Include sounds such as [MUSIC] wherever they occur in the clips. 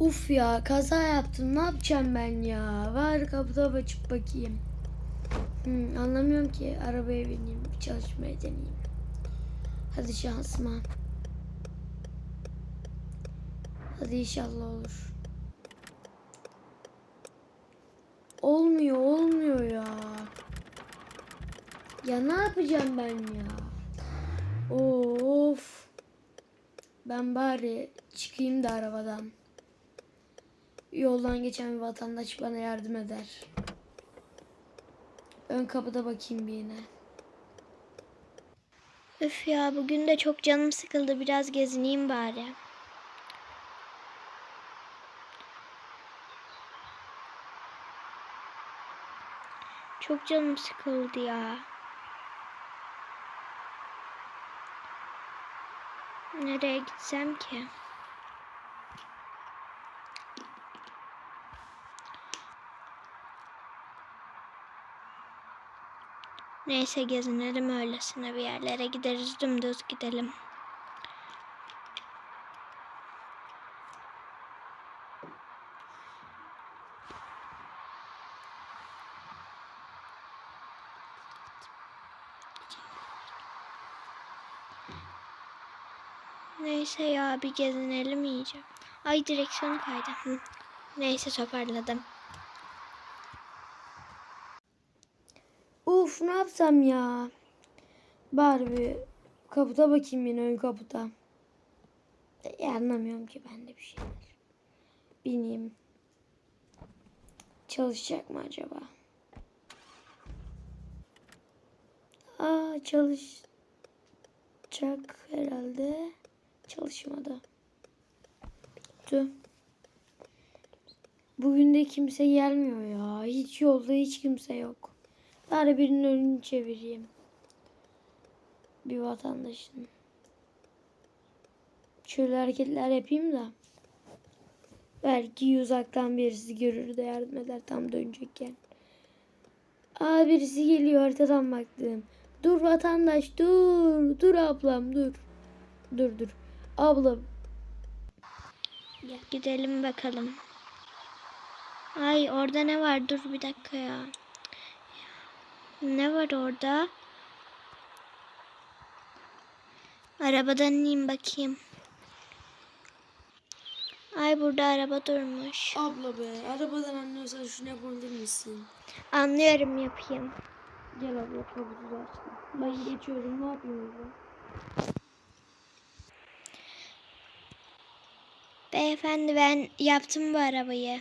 Uf ya kaza yaptım ne yapacağım ben ya? Var kapıda açıp bakayım. Hmm, anlamıyorum ki arabaya bineyim çalışmaya deneyeyim. Hadi şansıma. Hadi inşallah olur. Olmuyor olmuyor ya. Ya ne yapacağım ben ya? Of. Ben bari çıkayım da arabadan. Yoldan geçen bir vatandaş bana yardım eder. Ön kapıda bakayım bir yine. Üf ya bugün de çok canım sıkıldı. Biraz gezineyim bari. Çok canım sıkıldı ya. Nereye gitsem ki? Neyse gezinelim öylesine bir yerlere gideriz dümdüz gidelim. Neyse ya bir gezinelim iyice. Ay direksiyon kaydı. Neyse toparladım. Uf ne yapsam ya? Bari bir kapıda bakayım yine ön kapıda. E, anlamıyorum ki ben de bir şeyler. Bineyim. Çalışacak mı acaba? Aa çalışacak herhalde. Çalışmadı. Tüh. Bugün de kimse gelmiyor ya. Hiç yolda hiç kimse yok. Bari birinin önünü çevireyim. Bir vatandaşın. Şöyle hareketler yapayım da. Belki uzaktan birisi görür de yardım eder tam dönecekken. Aa birisi geliyor haritadan baktım. Dur vatandaş dur. Dur ablam dur. Dur dur. Ablam. Gidelim bakalım. Ay orada ne var? Dur bir dakika ya. Ne var orada? Arabadan ineyim bakayım. Ay burada araba durmuş. Abla be arabadan anlıyorsan şunu yapabilir misin? Anlıyorum yapayım. Gel abla kabuzu açtım. Ben geçiyorum ne yapayım abla? Beyefendi ben yaptım bu arabayı.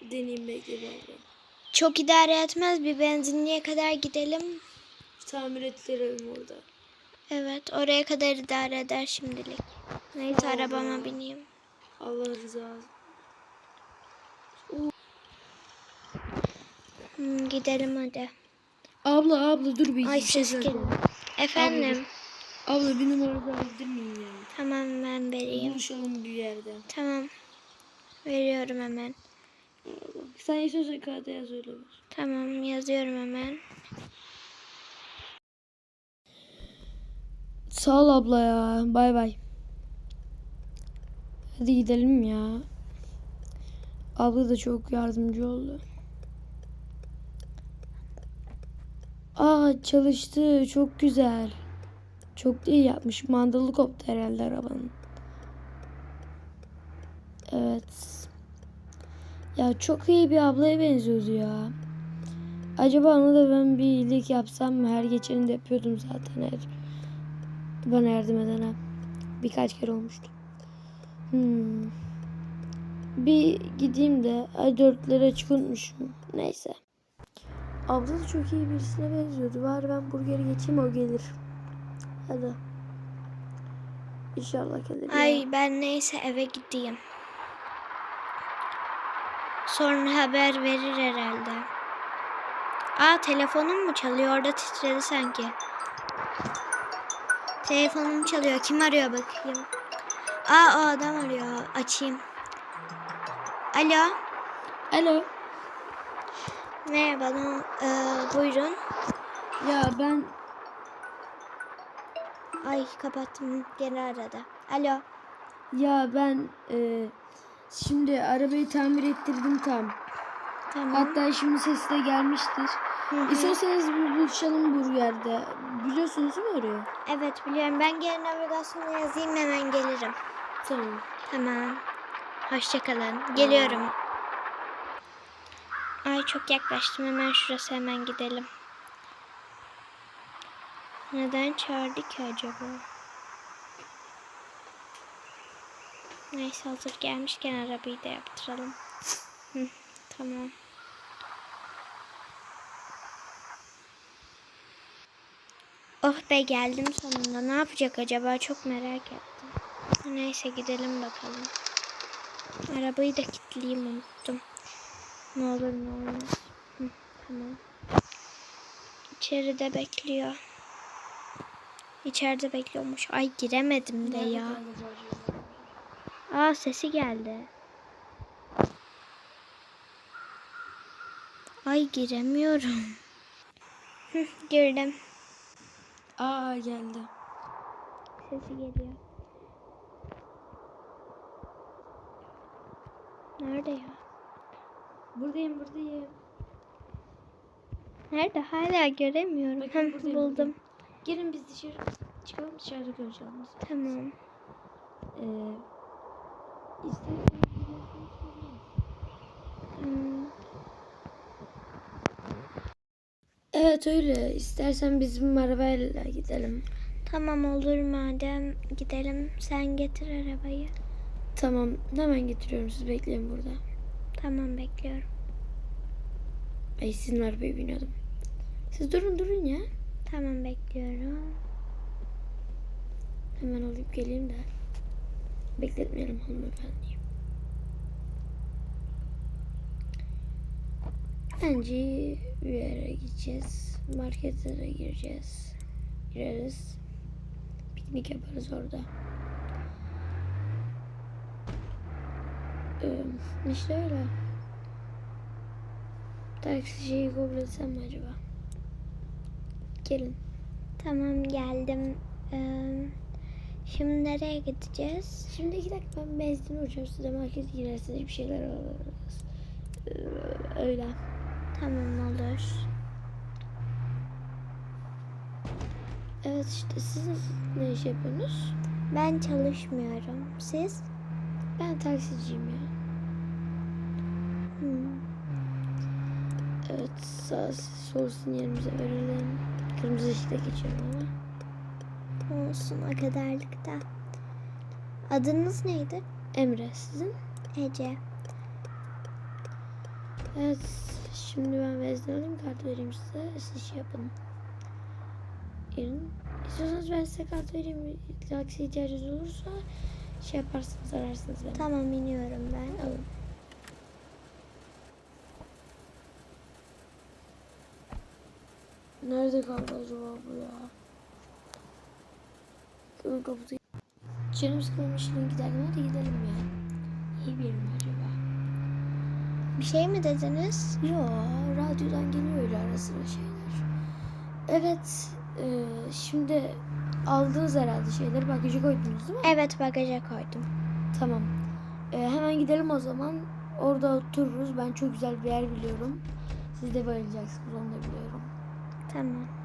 Deneyim bekle abla. Çok idare etmez bir benzinliğe kadar gidelim. Tamir ettirelim orada. Evet oraya kadar idare eder şimdilik. Neyse ol arabama ya. bineyim. Allah rızası. Hmm, gidelim hadi. Abla abla dur bir Ay bir şey geliyor. Efendim. Abla bir numara alabilir miyim ya? Tamam ben vereyim. Buluşalım bir yerde. Tamam. Veriyorum hemen. Sen yaşıyorsan kağıda yaz öyle ver. Tamam yazıyorum hemen. Sağ ol abla ya. Bay bay. Hadi gidelim ya. Abla da çok yardımcı oldu. Aa çalıştı. Çok güzel. Çok iyi yapmış. Mandalı koptu herhalde arabanın. Evet. Ya çok iyi bir ablaya benziyordu ya. Acaba ona da ben bir iyilik yapsam mı? Her geçeni de yapıyordum zaten her. Bana yardım edene. Birkaç kere olmuştu. Hmm. Bir gideyim de ay dörtleri açık unutmuşum. Neyse. Abla da çok iyi birisine benziyordu. Var ben burgeri geçeyim o gelir. Hadi. İnşallah gelir. Ay ben neyse eve gideyim. Sonra haber verir herhalde. Aa telefonum mu çalıyor? Orada titredi sanki. Telefonum çalıyor. Kim arıyor bakayım. Aa o adam arıyor. Açayım. Alo. Alo. Merhaba. Ee, buyurun. Ya ben Ay kapattım. Gene aradı. Alo. ya ben e, Şimdi arabayı tamir ettirdim tam. Tamam. Hatta şimdi sesi de gelmiştir. Hı hı. İsterseniz bir buluşalım burgerde. Biliyorsunuz mi orayı? Evet biliyorum. Ben geri navigasyonu yazayım hemen gelirim. Tamam. Tamam. Hoşçakalın. Geliyorum. Ay çok yaklaştım. Hemen şurası hemen gidelim. Neden çağırdı ki acaba? Neyse hazır gelmişken arabayı da yaptıralım. Hı, tamam. Oh be geldim sonunda. Ne yapacak acaba? Çok merak ettim. Neyse gidelim bakalım. Arabayı da kilitleyeyim unuttum. Ne olur ne olmaz. Hı, tamam. İçeride bekliyor. İçeride bekliyormuş. Ay giremedim de ya. Aa sesi geldi. Ay giremiyorum. [LAUGHS] Girdim. Aa geldi. Sesi geliyor. Nerede ya? Buradayım buradayım. Nerede? Hala göremiyorum. Bakın Hem buldum. buradayım. Gelin biz dışarı çıkalım dışarıda biz. Tamam. Ee, isterseniz biliyorsunuz sorun. Hmm, Evet öyle. İstersen bizim arabayla gidelim. Tamam olur madem gidelim. Sen getir arabayı. Tamam hemen getiriyorum siz bekleyin burada. Tamam bekliyorum. Ay sizin arabaya biniyordum. Siz durun durun ya. Tamam bekliyorum. Hemen alıp geleyim de. Bekletmeyelim hanımefendiyi. Bence bir yere gideceğiz. Marketlere gireceğiz. Gireriz. Piknik yaparız orada. Ee, işte öyle. Taksiciyi kabul etsem acaba? Gelin. Tamam geldim. Ee, şimdi nereye gideceğiz? Şimdi iki dakika ben benzin uğrayacağım. Siz de markete girersiniz bir şeyler alırız. Ee, öyle. Tamam olur. Evet işte siz ne iş yapıyorsunuz? Ben çalışmıyorum. Siz? Ben taksiciyim ya. Hmm. Evet sağ sol sinyalimizi verelim. Kırmızı ışıkta geçiyorum ama. Olsun o kadarlık da. Adınız neydi? Emre sizin? Ece. Evet şimdi ben benzin alayım kart vereyim size. Siz şey yapın. Gelin. İstiyorsanız ben size kart vereyim. Taksi ihtiyacınız olursa şey yaparsınız ararsınız beni. Tamam iniyorum ben. Alın. Nerede kaldı acaba bu ya? Dur kapıda. Canım sıkılmışlığına gidelim hadi gidelim ya. İyi bir mi acaba? Bir şey mi dediniz? Yo radyodan geliyor öyle ara sıra şeyler. Evet e, şimdi aldığınız herhalde şeyleri bagaja koydunuz değil mi? Evet bagaja koydum. Tamam. E, hemen gidelim o zaman. Orada otururuz. Ben çok güzel bir yer biliyorum. Siz de bayılacaksınız onu da biliyorum. Tamam.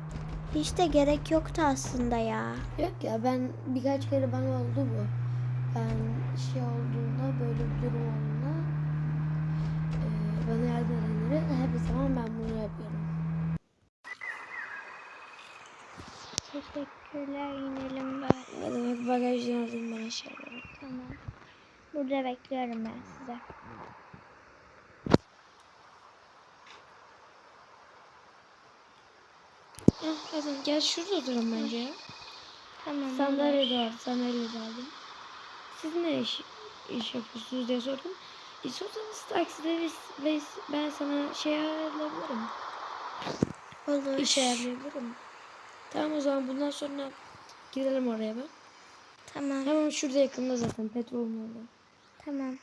Hiç de gerek yoktu aslında ya. Yok ya ben birkaç kere bana oldu bu. Ben şey olduğunda böyle bir durum olduğunda e, bana yardım edenlere her zaman ben bunu yapıyorum. Teşekkürler inelim böyle. Ne demek bagajdan alayım bana şeyleri. Tamam. Burada bekliyorum ben size. Ah, zaten gel şurada oturalım bence ya. Tamam. Sandalye de var. Sandalye de aldım. Siz ne iş, iş yapıyorsunuz diye sordum. İstiyorsanız takside biz, biz, ben sana şey ayarlayabilirim. Olur. İş ayarlayabilirim. Tamam o zaman bundan sonra gidelim oraya ben. Tamam. Hemen şurada yakında zaten petrolün orada. Tamam.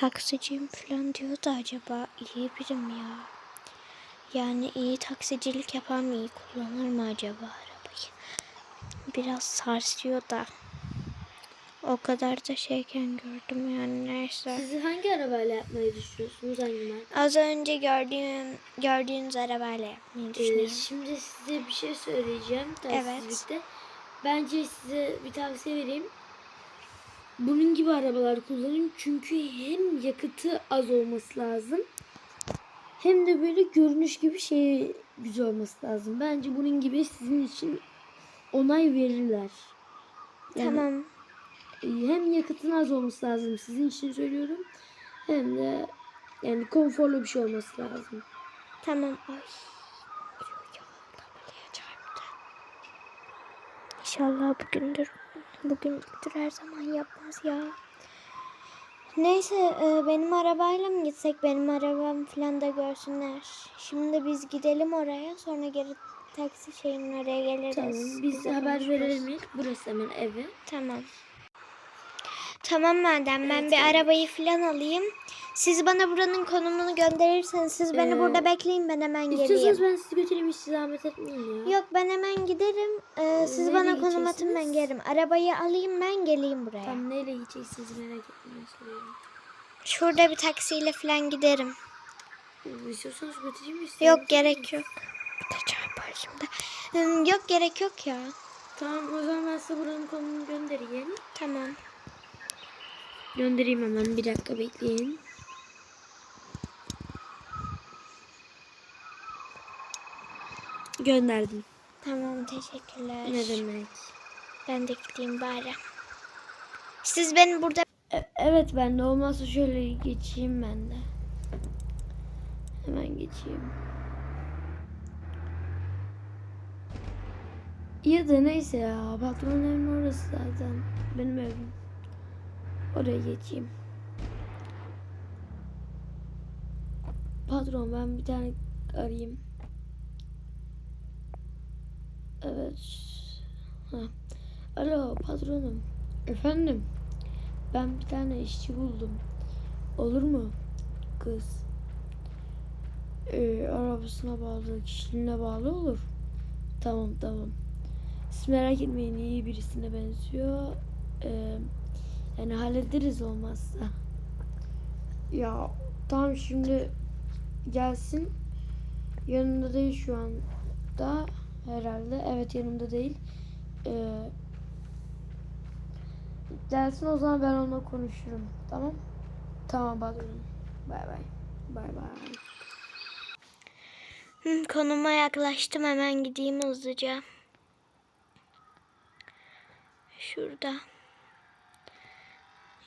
Taksiciyim falan diyordu acaba iyi biri mi ya? Yani iyi taksicilik yapan mı iyi kullanır mı acaba arabayı? biraz sarsıyor da. O kadar da şeyken gördüm yani neyse. Siz hangi arabayla yapmayı düşünüyorsunuz? Hangi marka? Az önce gördüğün gördüğünüz arabayla yapmayı Ee, düşünüyorum. şimdi size bir şey söyleyeceğim. Evet. Bence size bir tavsiye vereyim. Bunun gibi arabalar kullanın. Çünkü hem yakıtı az olması lazım. Hem de böyle görünüş gibi şey güzel olması lazım. Bence bunun gibi sizin için onay verirler. Yani Tamam. hem yakıtın az olması lazım sizin için söylüyorum. Hem de yani konforlu bir şey olması lazım. Tamam. Ay. İnşallah bugündür. Bugündür her zaman yapmaz ya. Neyse e, benim arabayla mı gitsek benim arabam falan da görsünler. Şimdi biz gidelim oraya sonra geri taksi şeyinin oraya geliriz. Tamam biz Bize haber konuşuruz. verelim ilk. Burası hemen evi. Tamam. Tamam madem ben Evet, bir arabayı falan alayım. Siz bana buranın konumunu gönderirseniz siz beni Ee, burada bekleyin ben hemen İstiyorsanız geleyim. ben sizi götüreyim hiç zahmet etmeyin ya. Yok ben hemen giderim. Ee, siz nereye bana konum atın ben gelirim. Arabayı alayım ben geleyim buraya. Tam neyle gideceksiniz merak etmeyin. Şurada bir taksiyle falan giderim. İstiyorsanız götüreyim mi? Yok gerek yok. Bir de çarpar şimdi. Hmm, Yok gerek yok ya. Tamam o zaman ben size buranın konumunu göndereyim. Tamam. Göndereyim hemen bir dakika bekleyin. Gönderdim. Tamam teşekkürler. Ne demek? Ben de gideyim bari. Siz beni burada E- evet ben de olmazsa şöyle geçeyim ben de. Hemen geçeyim. Ya da neyse ya patronun evinin orası zaten. Benim evim. Oraya geçeyim. Patron ben bir tane arayayım. Evet. Ha. Alo patronum. Efendim. Ben bir tane işçi buldum. Olur mu? Kız. Ee, arabasına bağlı, kişiliğine bağlı olur. Tamam tamam. Siz merak etmeyin iyi birisine benziyor. Ee, yani hallederiz olmazsa. Ya tamam şimdi gelsin. Yanında değil şu anda herhalde. Evet yanımda değil. Ee, gelsin o zaman ben onunla konuşurum. Tamam? Tamam patronum. Bay bay. Bay bay. Konuma yaklaştım hemen gideyim hızlıca. Şurada.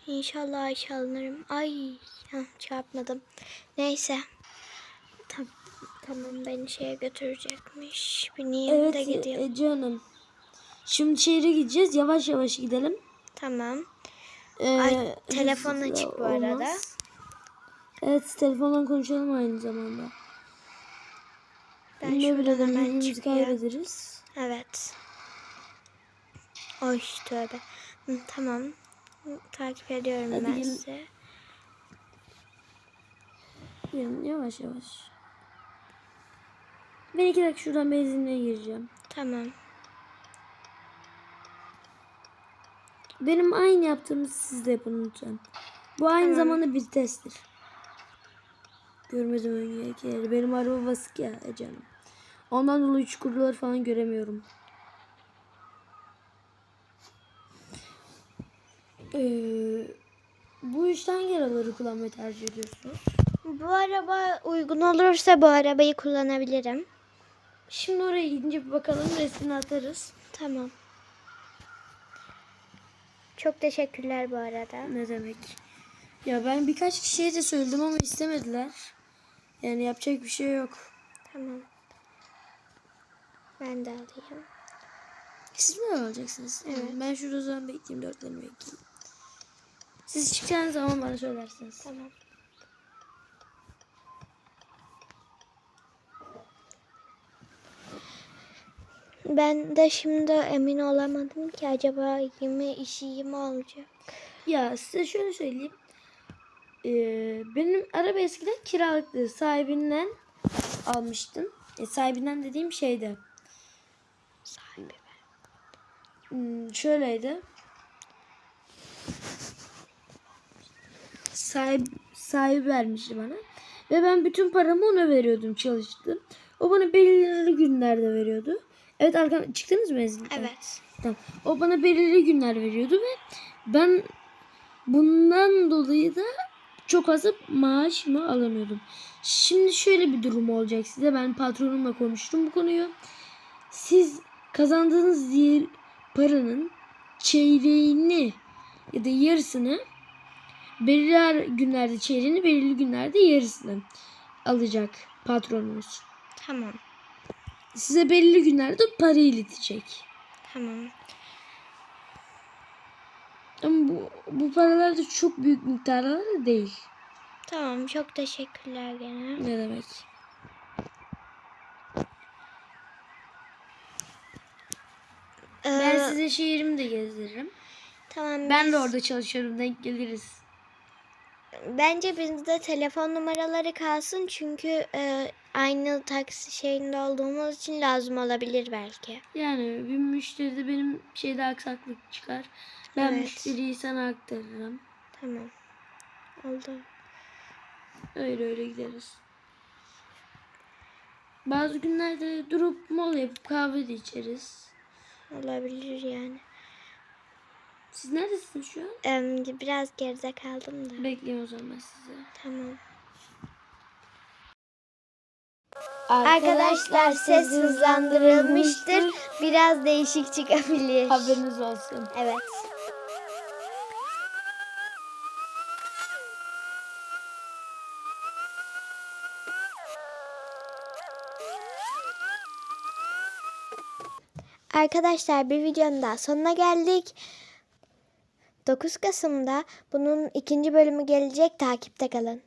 İnşallah Ayşe alınırım. Ay çarpmadım. Neyse. Tam, tamam beni şeye götürecekmiş. Bineyim Evet de gideyim. e, canım. Şimdi şehre gideceğiz. Yavaş yavaş gidelim. Tamam. Ee, Ay, telefon açık bu olmaz. arada. Evet telefondan konuşalım aynı zamanda. Ben ne bile de kaybederiz. Evet. Oy tövbe. Hı, tamam. Takip ediyorum Hadi ben gelin. sizi. Yavaş yavaş. Ben iki dakika şuradan benzinliğe gireceğim. Tamam. Benim aynı yaptığımız siz de yapın lütfen. Bu aynı Tamam. zamanda bir testtir. Görmedim öncekileri. Benim araba basık ya e canım. Ondan dolayı çukurları falan göremiyorum. Ee, bu işten hangi arabaları kullanmayı tercih ediyorsunuz? Bu araba uygun olursa bu arabayı kullanabilirim. Şimdi oraya gidince bir bakalım resmini atarız. Tamam. Çok teşekkürler bu arada. Ne demek? Ya ben birkaç kişiye de söyledim ama istemediler. Yani yapacak bir şey yok. Tamam. Ben de alayım. Siz mi alacaksınız? Evet. Ben şurada o zaman bekleyeyim. Dörtlerini bekleyeyim. Siz çıkacağınız zaman bana söylersiniz. Tamam. Ben de şimdi emin olamadım ki acaba yeme işi iyi mi olacak? Ya size şöyle söyleyeyim. Ee, benim araba eskiden kiralıktı. Sahibinden almıştım. E, sahibinden dediğim şeyde. Sahibi. Hmm, şöyleydi. Sahip, sahibi vermişti bana. Ve ben bütün paramı ona veriyordum çalıştım. O bana belirli günlerde veriyordu. Evet arkadaşlar çıktınız mı Ezgi'den? Evet. Tamam. O bana belirli günler veriyordu ve ben bundan dolayı da çok fazla maaş mı alamıyordum. Şimdi şöyle bir durum olacak size. Ben patronumla konuştum bu konuyu. Siz kazandığınız yer, paranın çeyreğini ya da yarısını belirli günlerde çeyreğini belirli günlerde yarısını alacak patronunuz. Tamam. Size belirli günlerde para iletecek. Tamam. Ama bu, bu paralar da çok büyük miktarlar da değil. Tamam. Çok teşekkürler gene. Ne demek? Ben Ee, size şehrimi de gezdiririm. Tamam. Ben biz- de orada çalışıyorum. Denk geliriz. Bence bizde telefon numaraları kalsın çünkü e, aynı taksi şeyinde olduğumuz için lazım olabilir belki. Yani bir müşteride benim şeyde aksaklık çıkar. Ben Evet. müşteriyi sana aktarırım. Tamam. Oldu. Öyle öyle gideriz. Bazı günlerde durup mola yapıp kahve de içeriz. Olabilir yani. Siz neredesiniz şu an? Em, biraz geride kaldım da. Bekleyin o zaman ben size. Tamam. Arkadaşlar ses hızlandırılmıştır. Biraz değişik çıkabilir. Haberiniz olsun. Evet. Arkadaşlar bir videonun daha sonuna geldik. 9 Kasım'da bunun ikinci bölümü gelecek. Takipte kalın.